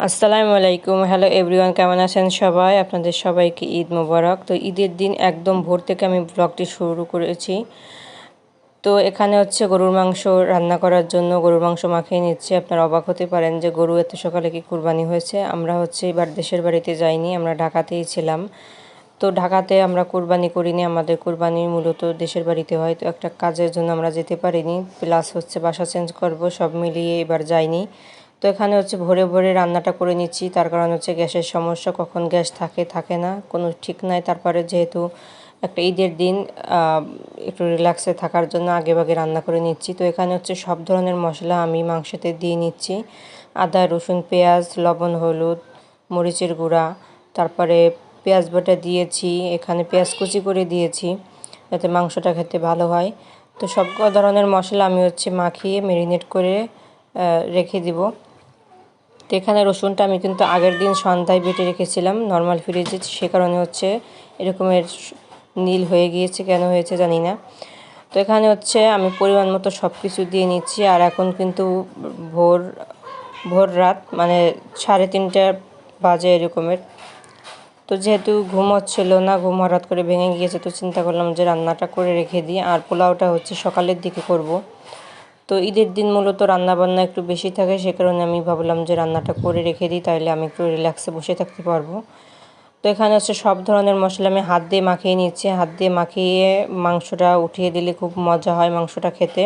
আসসালামু আলাইকুম। Hello everyone কেমন আছেন সবাই? আপনাদের সবাইকে ঈদ মোবারক। তো ঈদের দিন একদম ভোর থেকে আমি ব্লগটি শুরু করেছি। তো এখানে হচ্ছে গরুর মাংস রান্না করার জন্য গরুর মাংস মাখিয়ে নিচ্ছে। আপনারা অবাক হতে পারেন যে গরু এত সকালে কি কুরবানি হয়েছে। আমরা হচ্ছে এবার দেশের বাড়িতে যাইনি, আমরা ঢাকাতেই ছিলাম। তো ঢাকাতে আমরা কোরবানি করিনি, আমাদের কোরবানি মূলত দেশের বাড়িতে হয়। তো একটা কাজের জন্য আমরা যেতে পারিনি প্লাস হচ্ছে বাসা চেঞ্জ করব, সব মিলিয়ে এবার যাইনি। তো এখানে হচ্ছে ভোরে ভোরে রান্নাটা করে নিচ্ছি। তার কারণ হচ্ছে গ্যাসের সমস্যা, কখন গ্যাস থাকে থাকে না, কোনো ঠিক নাই। তারপরে যেহেতু একটা ঈদের দিন একটু রিল্যাক্সে থাকার জন্য আগে ভাগে রান্না করে নিচ্ছি। তো এখানে হচ্ছে সব ধরনের মশলা আমি মাংসতে দিয়ে নিচ্ছি। আদা, রসুন, পেঁয়াজ, লবণ, হলুদ, মরিচের গুঁড়া, তারপরে পেঁয়াজ বাটা দিয়েছি, এখানে পেঁয়াজ কুচি করে দিয়েছি, যাতে মাংসটা খেতে ভালো হয়। তো সব ধরনের মশলা আমি হচ্ছে মাখিয়ে ম্যারিনেট করে রেখে দিব। তো এখানে রসুনটা আমি কিন্তু আগের দিন সন্ধ্যায় বেটে রেখেছিলাম নর্মাল ফ্রিজে সে কারণে হচ্ছে এরকমের নীল হয়ে গিয়েছে, কেন হয়েছে জানি না। তো এখানে হচ্ছে আমি পরিমাণ মতো সব কিছু দিয়ে নিচ্ছি, আর এখন কিন্তু ভোর ভোর রাত মানে সাড়ে তিনটা বাজে এরকমের। তো যেহেতু ঘুম হচ্ছিল না, ঘুম হঠাৎ করে ভেঙে গিয়েছে, তো চিন্তা করলাম যে রান্নাটা করে রেখে দিই। আর পোলাওটা হচ্ছে সকালের দিকে করব। তো ঈদের দিন মূলত রান্নাবান্না একটু বেশি থাকে, সে কারণে আমি ভাবলাম যে রান্নাটা করে রেখে দিই তাহলে আমি একটু রিল্যাক্সে বসে থাকতে পারব। তো এখানে হচ্ছে সব ধরনের মশলা আমি হাত দিয়ে মাখিয়ে নিচ্ছি। হাত দিয়ে মাখিয়ে মাংসটা উঠিয়ে দিলে খুব মজা হয় মাংসটা খেতে।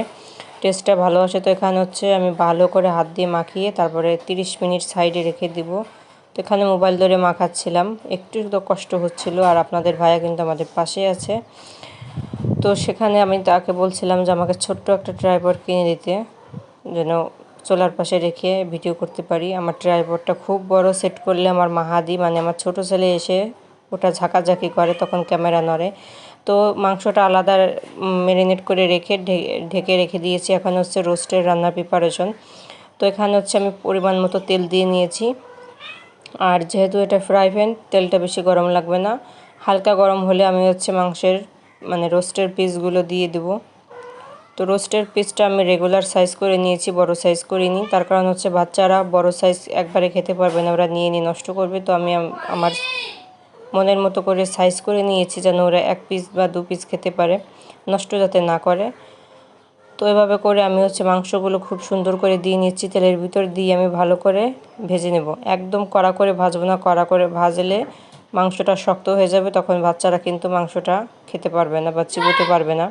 টেস্টটা ভালো আসে। তো এখানে হচ্ছে আমি ভালো করে হাত দিয়ে মাখিয়ে তারপরে 30 মিনিট সাইডে রেখে দিব। তো এখানে মোবাইল ধরে মাখাচ্ছিলাম। একটু তো কষ্ট হচ্ছিল আর আপনাদের ভাইয়া কিন্তু আমাদের পাশে আছে। তো সেখানে আমি তাকে বলছিলাম যে আমাকে ছোট্ট একটা ট্রাইপড কিনে দিতে, যেন চোলার পাশে রেখে ভিডিও করতে পারি। আমার ট্রাইপডটা খুব বড় সেট করলে আমার মাহাদি মানে আমার ছোট ছেলে এসে ওটা ঝাঁকাঝাঁকি করে তখন ক্যামেরা নড়ে। তো মাংসটা আলাদা ম্যারিনেট করে রেখে ঢেকে রেখে দিয়েছি। এখন হচ্ছে রোস্টের রান্নার প্রিপারেশন তো এখানে হচ্ছে আমি পরিমাণ মতো তেল দিয়ে নিয়েছি। আর যেহেতু এটা ফ্রাই প্যান তেলটা বেশি গরম লাগবে না। হালকা গরম হলে আমি হচ্ছে মাংসের মানে রোস্টের পিসগুলো দিয়ে দেবো। তো রোস্টের পিসটা আমি রেগুলার সাইজ করে নিয়েছি, বড় সাইজ করিনি তার কারণ হচ্ছে বাচ্চারা বড় সাইজ একবারে খেতে পারবে না, ওরা নিয়ে নিয়ে নষ্ট করবে। তো আমি আমার মনের মতো করে সাইজ করে নিয়েছি যেন ওরা এক পিস বা দু পিস খেতে পারে, নষ্ট যাতে না করে। তো এভাবে করে আমি হচ্ছে মাংসগুলো খুব সুন্দর করে দিয়ে নিচ্ছি, তেলের ভিতর দিয়ে আমি ভালো করে ভেজে নেব। একদম কড়া করে ভাজবো না, কড়া করে ভাজলে মাংসটা শক্ত হয়ে যাবে, তখন বাচ্চারা কিন্তু মাংসটা খেতে পারবে না বা চিবোতে পারবে না।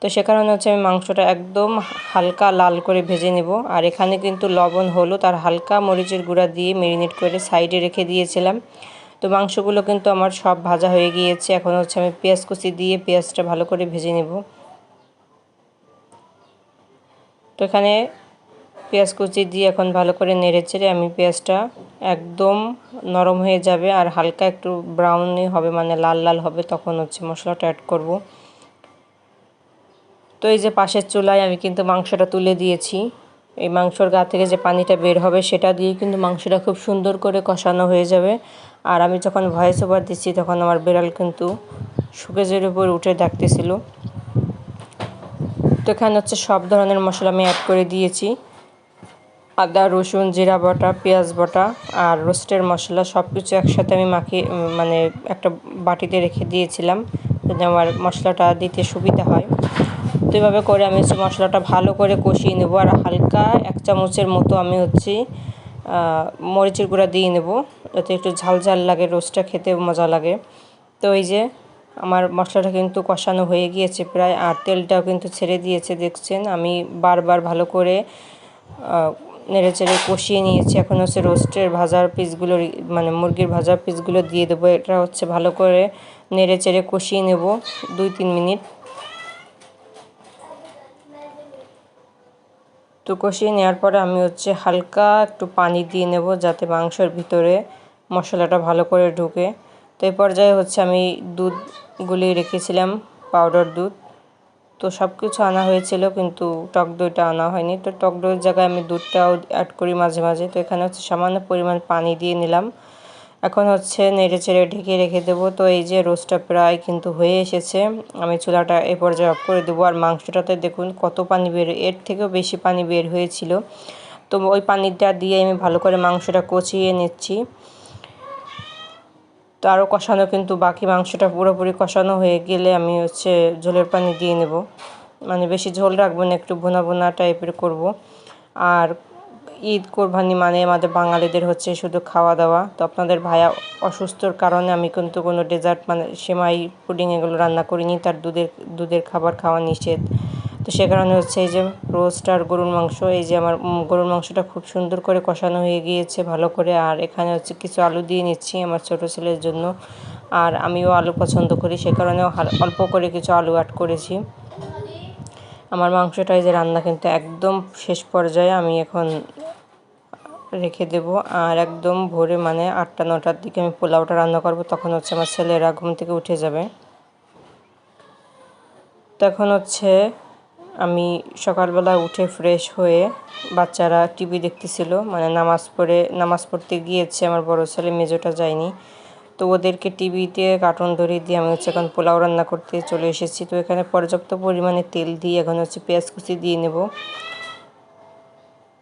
তো সে কারণে হচ্ছে আমি মাংসটা একদম হালকা লাল করে ভেজে নেব। আর এখানে কিন্তু লবণ, হলুদ আর হালকা মরিচের গুঁড়া দিয়ে মেরিনেট করে সাইডে রেখে দিয়েছিলাম। তো মাংসগুলো কিন্তু আমার সব ভাজা হয়ে গিয়েছে। এখন হচ্ছে আমি পেঁয়াজ কুচি দিয়ে পেঁয়াজটা ভালো করে ভেজে নেব। তো এখানে পেঁয়াজ কুচি দিয়ে এখন ভালো করে নেড়ে চেড়ে আমি পেঁয়াজটা একদম নরম হয়ে যাবে আর হালকা একটু ব্রাউনি হবে মানে লাল লাল হবে, তখন হচ্ছে মশলাটা অ্যাড করব। তো এই যে পাশের চুলায় আমি কিন্তু মাংসটা তুলে দিয়েছি। এই মাংসর গা থেকে যে পানিটা বের হবে সেটা দিয়ে কিন্তু মাংসটা খুব সুন্দর করে কষানো হয়ে যাবে। আর আমি যখন ভয়েস ওভার দিচ্ছি, তখন আমার বিড়াল কিন্তু সুকেজের উপর উঠে ডাকতেছিল। তো এখানে হচ্ছে সব ধরনের মশলা আমি অ্যাড করে দিয়েছি। আদা, রসুন, জিরা বাটা, পেঁয়াজ বাটা আর রোস্টের মশলা সব কিছু একসাথে আমি মাখিয়ে মানে একটা বাটিতে রেখে দিয়েছিলাম যাতে আমার মশলাটা দিতে সুবিধা হয়। তো এভাবে করে আমি হচ্ছে মশলাটা ভালো করে কষিয়ে নেব আর হালকা এক চামচের মতো আমি হচ্ছে মরিচের গুঁড়া দিয়ে নেব যাতে একটু ঝাল ঝাল লাগে, রোস্টটা খেতে মজা লাগে। তো এই যে আমার মশলাটা কিন্তু কষানো হয়ে গিয়েছে প্রায় আর তেলটাও কিন্তু ছেড়ে দিয়েছে, দেখছেন? আমি বারবার ভালো করে নেড়ে চেড়ে কষিয়ে নিয়েছি। এখন হচ্ছে রোস্টের ভাজার পিসগুলো মানে মুরগির ভাজার পিসগুলো দিয়ে দেবো। এটা হচ্ছে ভালো করে নেড়ে চেড়ে কষিয়ে নেব দুই তিন মিনিট। তো কষিয়ে নেওয়ার পরে আমি হচ্ছে হালকা একটু পানি দিয়ে নেব যাতে মাংসের ভিতরে মশলাটা ভালো করে ঢুকে। তো এই পর্যায়ে হচ্ছে আমি দুধ গুলিয়ে রেখেছিলাম, পাউডার দুধ। তো সব কিছু আনা হয়েছিল, কিন্তু টক দইটা আনা হয়নি। তো টক দইয়ের জায়গায় আমি দুধটাও অ্যাড করি মাঝে মাঝে। তো এখানে হচ্ছে সামান্য পরিমাণ পানি দিয়ে নিলাম। এখন হচ্ছে নেড়ে চেড়ে ঢেকে রেখে দেবো। তো এই যে রোস্টটা প্রায় কিন্তু হয়ে এসেছে, আমি চুলাটা এ পর্যায়ে অফ করে দেবো। আর মাংসটাতে দেখুন কত পানি বের, এর থেকেও বেশি পানি বের হয়েছিল। তো ওই পানিটা দিয়ে আমি ভালো করে মাংসটা কচিয়ে নিচ্ছি। তো আরও কষানো কিন্তু বাকি মাংসটা পুরোপুরি কষানো হয়ে গেলে আমি হচ্ছে ঝোলের পানি দিয়ে নেব। মানে বেশি ঝোল রাখব না, একটু ভুনা ভুনা টাইপের করব। আর ঈদ কোরবানি মানে আমাদের বাঙালিদের হচ্ছে শুধু খাওয়া দাওয়া। তো আপনাদের ভাইয়া অসুস্থর কারণে আমি কিন্তু কোনো ডেজার্ট মানে সেমাই পুডিং এগুলো রান্না করিনি। তার দুধের দুধের খাবার খাওয়া নিষেধ। তো সে কারণে হচ্ছে এই যে রোস্ট আর গরুর মাংস, এই যে আমার গরুর মাংসটা খুব সুন্দর করে কষানো হয়ে গিয়েছে ভালো করে। আর এখানে হচ্ছে কিছু আলু দিয়ে নিচ্ছি আমার ছোট ছেলের জন্য। আর আমিও আলু পছন্দ করি, সে কারণেও অল্প করে কিছু আলু অ্যাড করেছি। আমার মাংসটা এই যে রান্না কিন্তু একদম শেষ পর্যায়ে আমি এখন রেখে দেব। আর একদম ভোরে মানে আটটা, নটার দিকে আমি পোলাওটা রান্না করব, তখন হচ্ছে আমার ছেলেরা ঘুম থেকে উঠে যাবে। তখন হচ্ছে আমি সকালবেলা উঠে ফ্রেশ হয়ে বাচ্চারা টিভি দেখতেছিল। মানে নামাজ পড়ে, নামাজ পড়তে গিয়েছে আমার বড় ছেলে, মেজোটা যায়নি। তো ওদেরকে টিভিতে কার্টুন ধরিয়ে দিয়ে আমি হচ্ছে এখন পোলাও রান্না করতে চলে এসেছি। তো এখানে পর্যাপ্ত পরিমাণে তেল দিয়ে এখন হচ্ছে পেঁয়াজ কুচি দিয়ে নেব।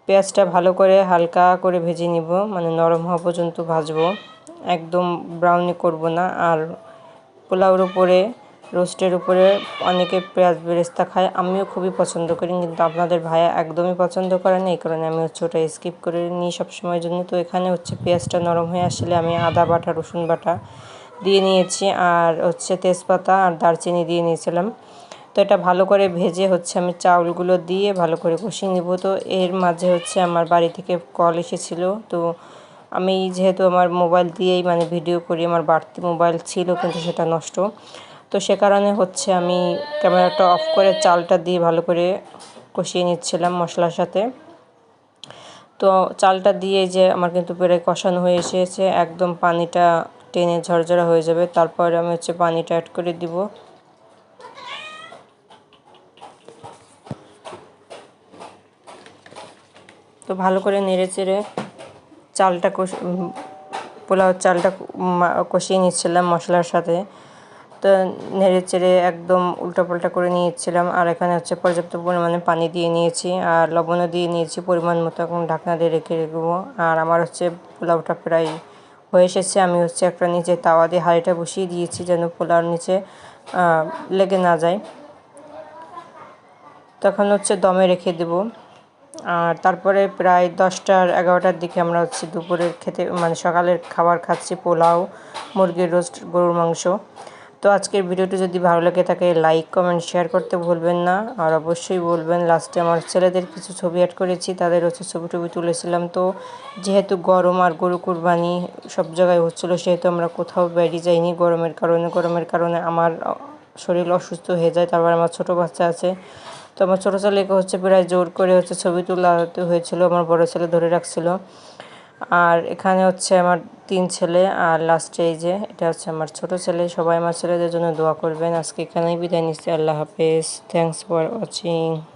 পেঁয়াজটা ভালো করে হালকা করে ভেজে নিব। মানে নরম হওয়া পর্যন্ত ভাজবো। একদম ব্রাউনি করব না। আর পোলাওর উপরে রোস্টের উপরে অনেকে পেঁয়াজ বেরেস্তা খায়। আমিও খুবই পছন্দ করি, কিন্তু আপনাদের ভাইয়া একদমই পছন্দ করে না, এই কারণে আমি হচ্ছে ওটা স্কিপ করে নিই সবসময়ের জন্য। তো এখানে হচ্ছে পেঁয়াজটা নরম হয়ে আসলে আমি আদা বাটা, রসুন বাটা দিয়ে নিয়েছি, আর হচ্ছে তেজপাতা আর দারচিনি দিয়ে নিয়েছিলাম। তো এটা ভালো করে ভেজে হচ্ছে আমি চাউলগুলো দিয়ে ভালো করে কষিয়ে নেব। তো এর মাঝে হচ্ছে আমার বাড়ি থেকে কল এসেছিল। তো আমি যেহেতু আমার মোবাইল দিয়েই মানে ভিডিও করি, আমার বাড়তি মোবাইল ছিল, কিন্তু সেটা নষ্ট। তো সে কারণে হচ্ছে আমি ক্যামেরাটা অফ করে চালটা দিয়ে ভালো করে কষিয়ে নিচ্ছিলাম মশলার সাথে। তো চালটা দিয়ে যে আমার কিন্তু প্রায় কষানো হয়ে এসেছে, একদম পানিটা টেনে ঝরঝরা হয়ে যাবে। তারপরে আমি হচ্ছে পানিটা অ্যাড করে দিব। তো ভালো করে নেড়ে চেড়ে চালটা কষ পোলাও চালটা কষিয়ে নিচ্ছিলাম মশলার সাথে। নেড়ে চেড়ে একদম উল্টাপাল্টা করে নিয়েছিলাম। আর এখানে হচ্ছে পর্যাপ্ত পরিমাণে পানি দিয়ে নিয়েছি আর লবণও দিয়ে নিয়েছি, পরিমাণ মতো এখন ঢাকনা দিয়ে রেখে রেখেবো আর আমার হচ্ছে পোলাওটা প্রায় হয়ে এসেছে। আমি হচ্ছে একটা নিচে তাওয়া দিয়ে হাঁড়িটা বসিয়ে দিয়েছি যেন পোলাওর নিচে লেগে না যায়। তখন হচ্ছে দমে রেখে দেবো। আর তারপরে প্রায় দশটার এগারোটার দিকে আমরা হচ্ছে দুপুরের খেতে মানে সকালের খাবার খাচ্ছি পোলাও, মুরগির রোস্ট, গরুর মাংস। তো আজকের ভিডিওটি যদি ভালো লাগে থাকে লাইক কমেন্ট শেয়ার করতে ভুলবেন না। আর অবশ্যই বলবেন লাস্টে আমার ছেলেদের কিছু ছবি অ্যাড করেছি, তাদের হচ্ছে ছবি টবি তুলেছিলাম। তো যেহেতু গরম আর গরু কুরবানি সব জায়গায় হচ্ছিল, সেহেতু আমরা কোথাও বেরিয়ে যাইনি। গরমের কারণে গরমের কারণে আমার শরীর অসুস্থ হয়ে যায়, তারপর আমার ছোট বাচ্চা আছে। তো আমার ছোটো ছেলেকে হচ্ছে প্রায় জোর করে হচ্ছে ছবি তোলাতে হয়েছিল, আমার বড় ছেলে ধরে রাখছিল। আর এখানে হচ্ছে আমার তিন ছেলে আর লাস্টে এই যে, এটা হচ্ছে আমার ছোট ছেলে, সবাই আমার ছেলেদের জন্য দোয়া করবেন। আজকে এখানেই বিদায় নিচ্ছি। আল্লাহ হাফেজ। Thanks for watching